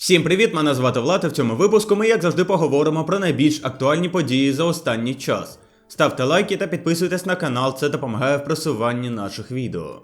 Всім привіт! Мене звати Влад. і В цьому випуску ми, як завжди, поговоримо про найбільш актуальні події за останній час. Ставте лайки та підписуйтесь на канал, це допомагає в просуванні наших відео.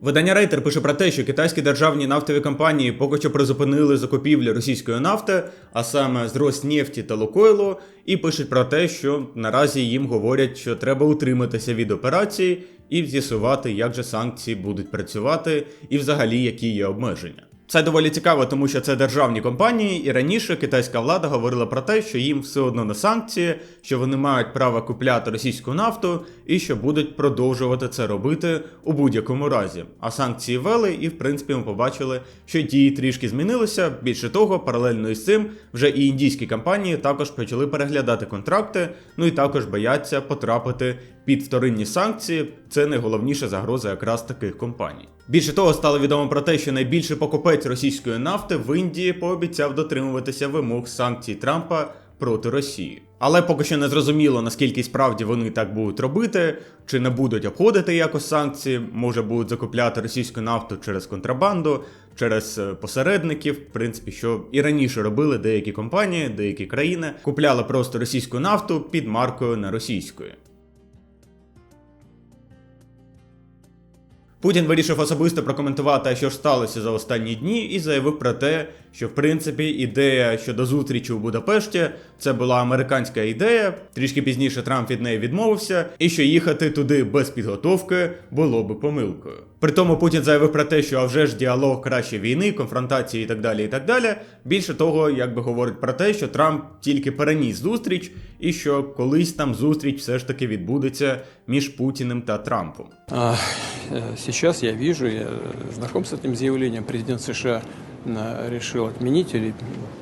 Видання Рейтер пише про те, що китайські державні нафтові компанії поки що призупинили закупівлі російської нафти, а саме з Роснефті та Лукойлу, і пишуть про те, що наразі їм говорять, що треба утриматися від операції і з'ясувати, як же санкції будуть працювати, і взагалі які є обмеження. Це доволі цікаво, тому що це державні компанії, і раніше китайська влада говорила про те, що їм все одно на санкції, що вони мають право купляти російську нафту і що будуть продовжувати це робити у будь-якому разі. А санкції ввели, і в принципі ми побачили, що дії трішки змінилися. Більше того, паралельно із цим вже і індійські компанії також почали переглядати контракти, ну і також бояться потрапити під вторинні санкції. Це найголовніша загроза якраз таких компаній. Більше того, стало відомо про те, що найбільший покупець російської нафти в Індії пообіцяв дотримуватися вимог санкцій Трампа проти Росії. Але поки що не зрозуміло, наскільки справді вони так будуть робити, чи не будуть обходити якось санкції, може будуть закупляти російську нафту через контрабанду, через е, посередників, в принципі, що і раніше робили деякі компанії, деякі країни, купляли просто російську нафту під маркою на Путін вирішив особисто прокоментувати, що ж сталося за останні дні, і заявив про те, що в принципі ідея щодо зустрічі у Будапешті це була американська ідея. Трішки пізніше Трамп від неї відмовився, і що їхати туди без підготовки було би помилкою. При тому Путін заявив про те, що а вже ж діалог краще війни, конфронтації і так далі. І так далі. Більше того, якби говорить про те, що Трамп тільки переніс зустріч, і що колись там зустріч все ж таки відбудеться між Путіним та Трампом. А, э, Сейчас я вижу, я знаком с этим заявлением, президент США решил отменить или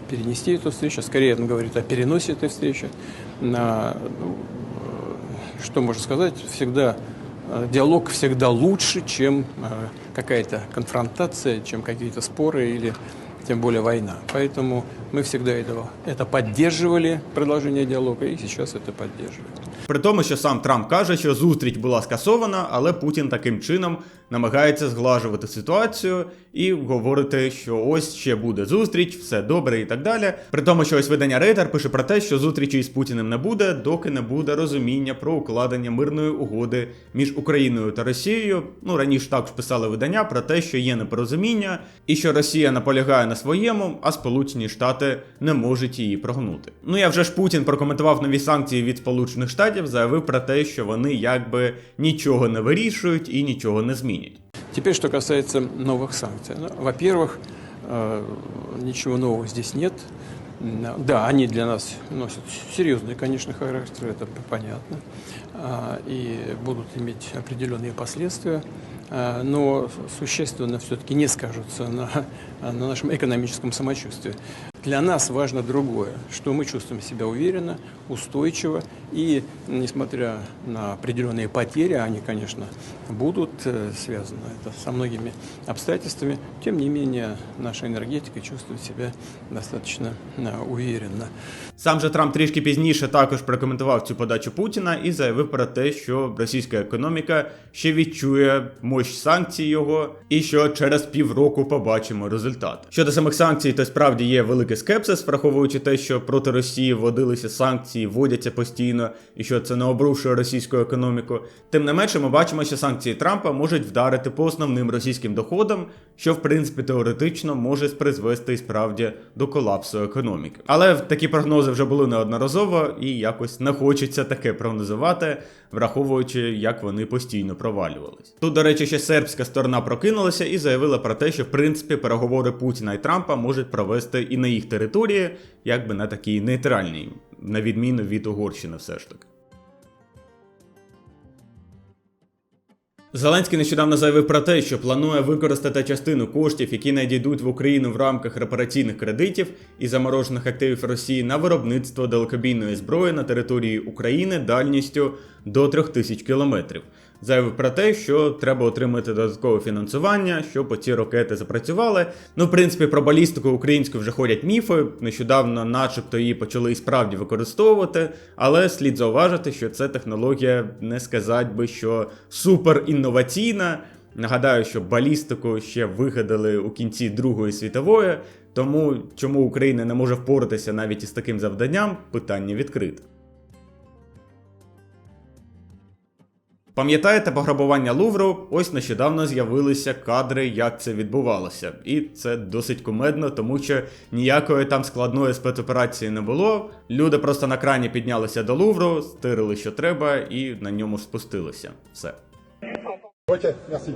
перенести эту встречу. Скорее он говорит о переносе этой встречи. Ну, э, что можно сказать, всегда э, диалог всегда лучше, чем э, какая-то конфронтация, чем какие-то споры или тем более война. Поэтому мы всегда этого, это поддерживали, продолжение диалога, и сейчас это поддерживаем. При тому, що сам Трамп каже, що зустріч була скасована, але Путін таким чином намагається зглажувати ситуацію і говорити, що ось ще буде зустріч, все добре і так далі. При тому, що ось видання Рейтер пише про те, що зустрічі із Путіним не буде, доки не буде розуміння про укладення мирної угоди між Україною та Росією. Ну раніше також писали видання про те, що є непорозуміння, і що Росія наполягає на своєму, а Сполучені Штати не можуть її прогнути. Ну я вже ж Путін прокоментував нові санкції від Сполучених Штатів, заявив про те, що вони якби нічого не вирішують і нічого не змінять. Теперь, что касается новых санкций. Ну, Во-первых, э, ничего нового здесь нет. М, Да, они для нас носят серьезный, конечно, характер, это понятно, а, и будут иметь определенные последствия, а, но существенно все-таки не скажутся на, на нашем экономическом самочувствии. Для нас важно другое, что мы чувствуем себя уверенно, устойчиво, и несмотря на определенные потери, они, конечно, будут э, связаны это со многими обстоятельствами, тем не менее наша энергетика чувствует себя достаточно э, уверенно. Сам же Трамп трішки пізніше також прокоментував цю подачу Путіна і заявив про те, що російська економіка ще відчує мощь санкцій його, і що через півроку побачимо результат. Щодо самих санкцій, то справді є великий скепсис, враховуючи те, що проти Росії вводилися санкції, вводяться постійно, і що це не обрушує російську економіку. Тим не менше, ми бачимо, що санкції Трампа можуть вдарити по основним російським доходам, що в принципі теоретично може призвести і справді до колапсу економіки. Але такі прогнози вже були неодноразово, і якось не хочеться таке прогнозувати, враховуючи, як вони постійно провалювались. Тут, до речі, ще сербська сторона прокинулася і заявила про те, що в принципі переговори Путіна і Трампа можуть провести і на їх території, якби на такій нейтральній, на відміну від Угорщини, все ж таки. Зеленський нещодавно заявив про те, що планує використати частину коштів, які надійдуть в Україну в рамках репараційних кредитів і заморожених активів Росії на виробництво далекобійної зброї на території України дальністю до 3000 кілометрів. Заявив про те, що треба отримати додаткове фінансування, щоб ці ракети запрацювали. Ну, в принципі, про балістику українську вже ходять міфи. Нещодавно, начебто, її почали і справді використовувати, але слід зауважити, що це технологія не сказати би, що супер інноваційна. Нагадаю, що балістику ще вигадали у кінці Другої світової, тому чому Україна не може впоратися навіть із таким завданням, питання відкрите. Пам'ятаєте пограбування Лувру? Ось нещодавно з'явилися кадри, як це відбувалося. І це досить кумедно, тому що ніякої там складної спецоперації не було. Люди просто на крані піднялися до Лувру, стирили, що треба, і на ньому спустилися. Все. Ok, merci.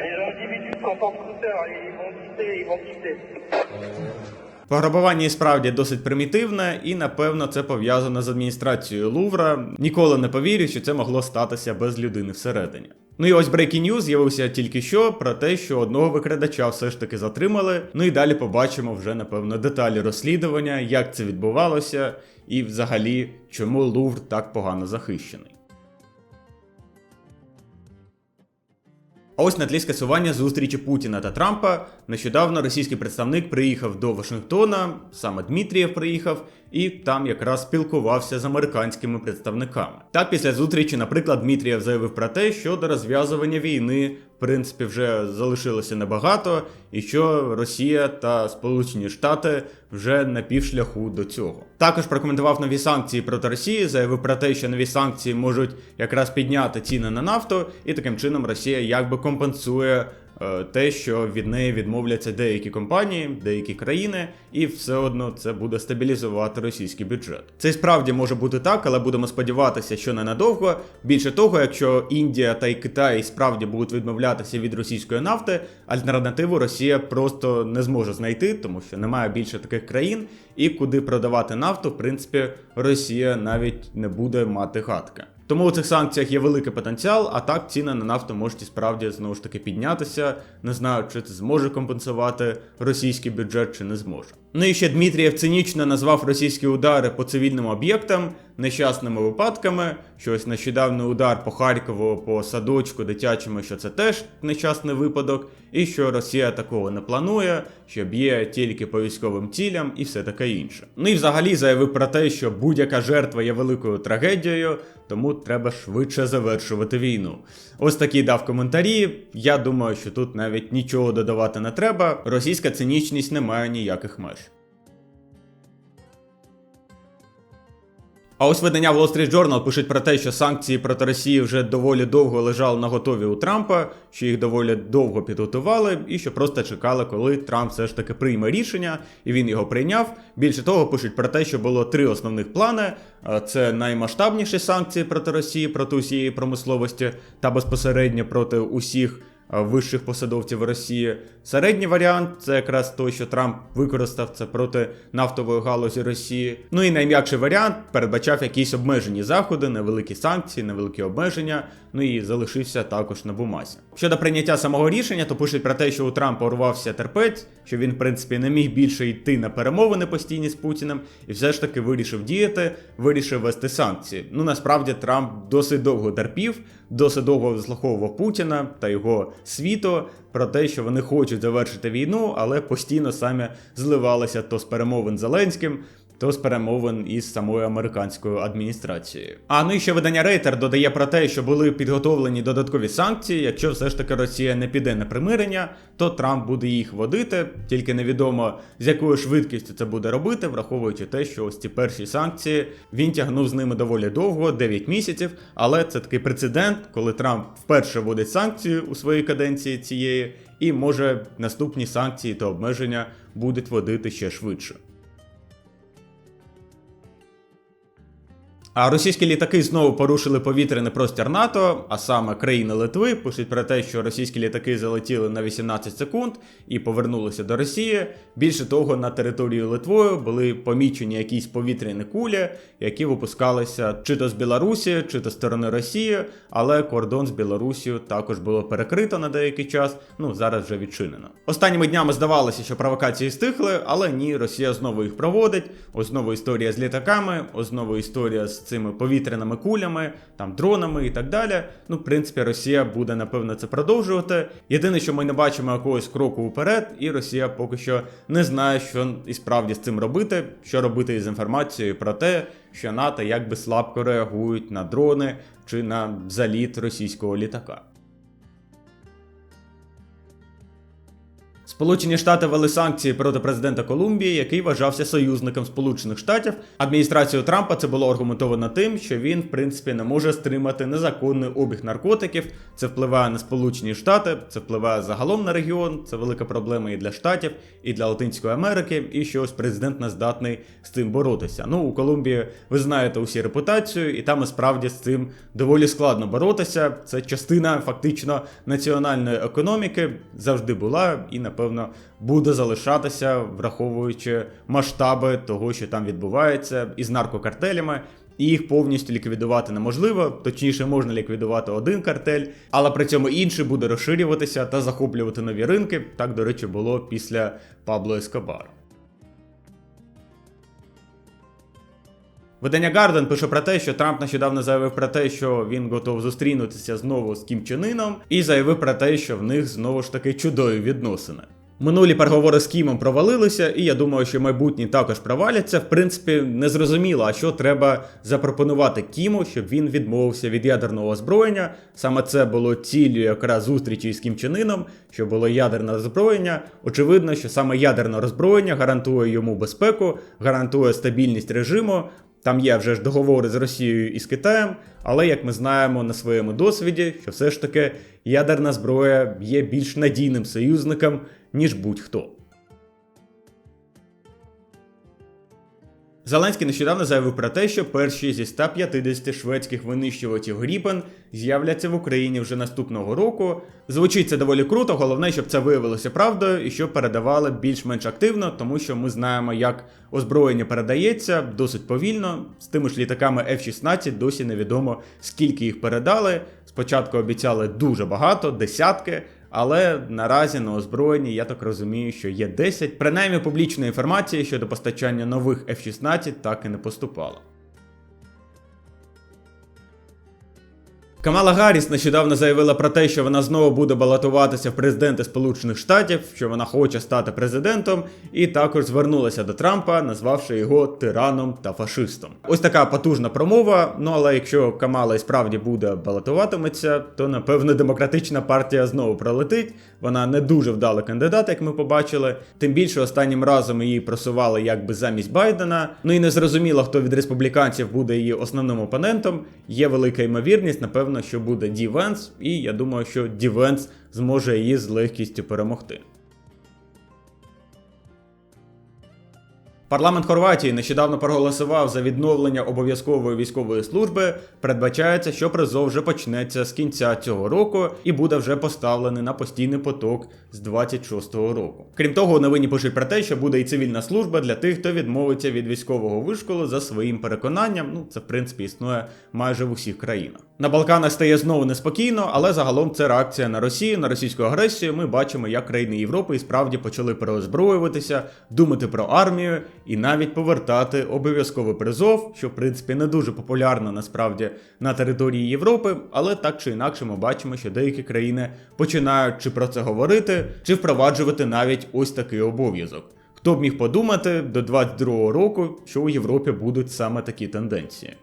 Les individus sont en scooter, ils vont quitter, ils vont quitter. Пограбування і справді досить примітивне, і напевно це пов'язано з адміністрацією Лувра. Ніколи не повірю, що це могло статися без людини всередині. Ну і ось Breaking News з'явився тільки що про те, що одного викрадача все ж таки затримали. Ну і далі побачимо вже напевно деталі розслідування, як це відбувалося, і взагалі чому Лувр так погано захищений. А ось на тлі скасування зустрічі Путіна та Трампа нещодавно російський представник приїхав до Вашингтона, саме Дмитрієв приїхав, і там якраз спілкувався з американськими представниками. Так, після зустрічі, наприклад, Дмитрієв заявив про те, що до розв'язування війни, в принципі, вже залишилося небагато, і що Росія та Сполучені Штати вже на півшляху до цього. Також прокоментував нові санкції проти Росії, заявив про те, що нові санкції можуть якраз підняти ціни на нафту, і таким чином Росія якби компенсує те, що від неї відмовляться деякі компанії, деякі країни, і все одно це буде стабілізувати російський бюджет. Це справді може бути так, але будемо сподіватися, що ненадовго. Більше того, якщо Індія та й Китай справді будуть відмовлятися від російської нафти, альтернативу Росія просто не зможе знайти, тому що немає більше таких країн, і куди продавати нафту, в принципі, Росія навіть не буде мати гадки. Тому у цих санкціях є великий потенціал, а так ціни на нафту можуть і справді знову ж таки піднятися. Не знаю, чи це зможе компенсувати російський бюджет, чи не зможе. Ще Дмитрієв цинічно назвав російські удари по цивільним об'єктам нещасними випадками. Що ось нещодавний удар по Харкову, по садочку дитячому, що це теж нещасний випадок, і що Росія такого не планує, що б'є тільки по військовим цілям і все таке інше. Ну і взагалі заявив про те, що будь-яка жертва є великою трагедією, тому треба швидше завершувати війну. Ось такий дав коментарі. Я думаю, що тут навіть нічого додавати не треба. Російська цинічність не має ніяких меж. А ось видання Wall Street Journal пишуть про те, що санкції проти Росії вже доволі довго лежали на готові у Трампа, що їх доволі довго підготували, і що просто чекали, коли Трамп все ж таки прийме рішення, і він його прийняв. Більше того, пишуть про те, що було три основних плани: це наймасштабніші санкції проти Росії, проти усієї промисловості та безпосередньо проти усіх. Е, Вищих посадовців Росії. Середній варіант це якраз той, що Трамп використав це проти нафтової галузі Росії. Ну і найм'якший варіант передбачав якісь обмежені заходи, невеликі санкції, невеликі обмеження. Ну і залишився також на бумазі. Щодо прийняття самого рішення, то пишуть про те, що у Трампа урвався терпець, що він, в принципі, не міг більше йти на перемовини постійні з Путіним, і все ж таки вирішив діяти, вирішив вести санкції. Ну насправді Трамп досить довго терпів, досить довго вислуховував Путіна та його світу про те, що вони хочуть завершити війну, але постійно самі зливалися то з перемовин Зеленським. То з перемовин із самою американською адміністрацією. А ну і ще видання Рейтер додає про те, що були підготовлені додаткові санкції. Якщо все ж таки Росія не піде на примирення, то Трамп буде їх водити. Тільки невідомо з якою швидкістю це буде робити, враховуючи те, що ось ці перші санкції він тягнув з ними доволі довго, 9 місяців. Але це такий прецедент, коли Трамп вперше вводить санкції у своїй каденції цієї, і може наступні санкції та обмеження будуть водити ще швидше. А російські літаки знову порушили повітряний простір НАТО, а саме країни Литви. Пишуть про те, що російські літаки залетіли на 18 секунд і повернулися до Росії. Більше того, на територію Литвою були помічені якісь повітряні кулі, які випускалися чи то з Білорусі, чи то з сторони Росії, але кордон з Білорусією також було перекрито на деякий час. Ну зараз вже відчинено. Останніми днями здавалося, що провокації стихли, але ні, Росія знову їх проводить. Ось знову історія з літаками, ось знову історія з цими повітряними кулями, там дронами і так далі. Ну, в принципі, Росія буде напевно це продовжувати. Єдине, що ми не бачимо якогось кроку вперед, і Росія поки що не знає, що і справді з цим робити, що робити із інформацією про те, що НАТО якби слабко реагують на дрони чи на заліт російського літака. Сполучені Штати ввели санкції проти президента Колумбії, який вважався союзником Сполучених Штатів. Адміністрацію Трампа це було аргументовано тим, що він, в принципі, не може стримати незаконний обіг наркотиків. Це впливає на Сполучені Штати, це впливає загалом на регіон. Це велика проблема і для штатів, і для Латинської Америки. І що ось президент не здатний з цим боротися. Ну у Колумбії ви знаєте усі репутацію, і там і справді з цим доволі складно боротися. Це частина фактично національної економіки завжди була і напевно буде залишатися, враховуючи масштаби того, що там відбувається, із наркокартелями. І їх повністю ліквідувати неможливо, точніше, можна ліквідувати один картель, але при цьому інший буде розширюватися та захоплювати нові ринки. Так, до речі, було після Пабло Ескобара. Видання Гарден пише про те, що Трамп нещодавно заявив про те, що він готов зустрінутися знову з Кім Чен Іном, і заявив про те, що в них знову ж таки чудові відносини. Минулі переговори з Кімом провалилися, і я думаю, що майбутні також проваляться. В принципі, не зрозуміло, а що треба запропонувати Кіму, щоб він відмовився від ядерного озброєння. Саме це було ціллю якраз зустрічі з Кім Чен що було ядерне роззброєння. Очевидно, що саме ядерне роззброєння гарантує йому безпеку, гарантує стабільність режиму. Там є вже ж договори з Росією і з Китаєм, але як ми знаємо на своєму досвіді, що все ж таки ядерна зброя є більш надійним союзником, ніж будь-хто. Зеленський нещодавно заявив про те, що перші зі 150 шведських винищувачів Гріпен з'являться в Україні вже наступного року. Звучить це доволі круто, головне, щоб це виявилося правдою і щоб передавали більш-менш активно, тому що ми знаємо, як озброєння передається досить повільно. З тими ж літаками F-16 досі невідомо скільки їх передали. Спочатку обіцяли дуже багато, десятки. Але наразі на озброєнні, я так розумію, що є 10. Принаймні публічної інформації щодо постачання нових F-16 так і не поступало. Камала Гарріс нещодавно заявила про те, що вона знову буде балотуватися в президенти Сполучених Штатів, що вона хоче стати президентом, і також звернулася до Трампа, назвавши його тираном та фашистом. Ось така потужна промова. Ну але якщо Камала і справді буде балотуватиметься, то напевно демократична партія знову пролетить. Вона не дуже вдалий кандидат, як ми побачили. Тим більше останнім разом її просували якби замість Байдена. Ну і не зрозуміло, хто від республіканців буде її основним опонентом. Є велика ймовірність, напевно, що буде Ді Венс, і я думаю, що Ді Венс зможе її з легкістю перемогти. Парламент Хорватії нещодавно проголосував за відновлення обов'язкової військової служби. Передбачається, що призов вже почнеться з кінця цього року і буде вже поставлений на постійний поток з 26-го року. Крім того, новині пишуть про те, що буде і цивільна служба для тих, хто відмовиться від військового вишколу за своїм переконанням. Ну це в принципі існує майже в усіх країнах. На Балканах стає знову неспокійно, але загалом це реакція на Росію, на російську агресію. Ми бачимо, як країни Європи і справді почали переозброюватися, думати про армію і навіть повертати обов'язковий призов, що в принципі не дуже популярно насправді на території Європи, але так чи інакше ми бачимо, що деякі країни починають чи про це говорити, чи впроваджувати навіть ось такий обов'язок. Хто б міг подумати до 22-го року, що у Європі будуть саме такі тенденції.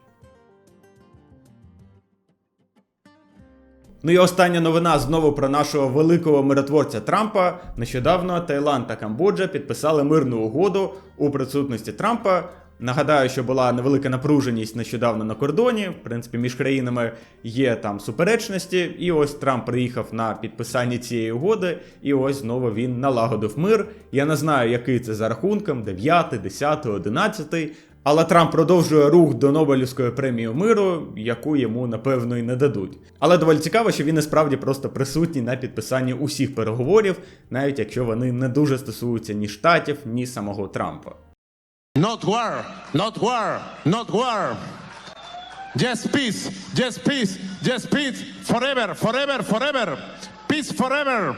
Ну і остання новина знову про нашого великого миротворця Трампа. Нещодавно Таїланд та Камбоджа підписали мирну угоду у присутності Трампа. Нагадаю, що була невелика напруженість нещодавно на кордоні. В принципі, між країнами є там суперечності. І ось Трамп приїхав на підписання цієї угоди, і ось знову він налагодив мир. Я не знаю, який це за рахунком: 9, 10, 11. Але Трамп продовжує рух до Нобелівської премії миру, яку йому напевно і не дадуть. Але доволі цікаво, що він і справді просто присутній на підписанні усіх переговорів, навіть якщо вони не дуже стосуються ні штатів, ні самого Трампа. Not war, not war, not war. Just peace, just peace, just peace, forever, forever, forever. Peace forever.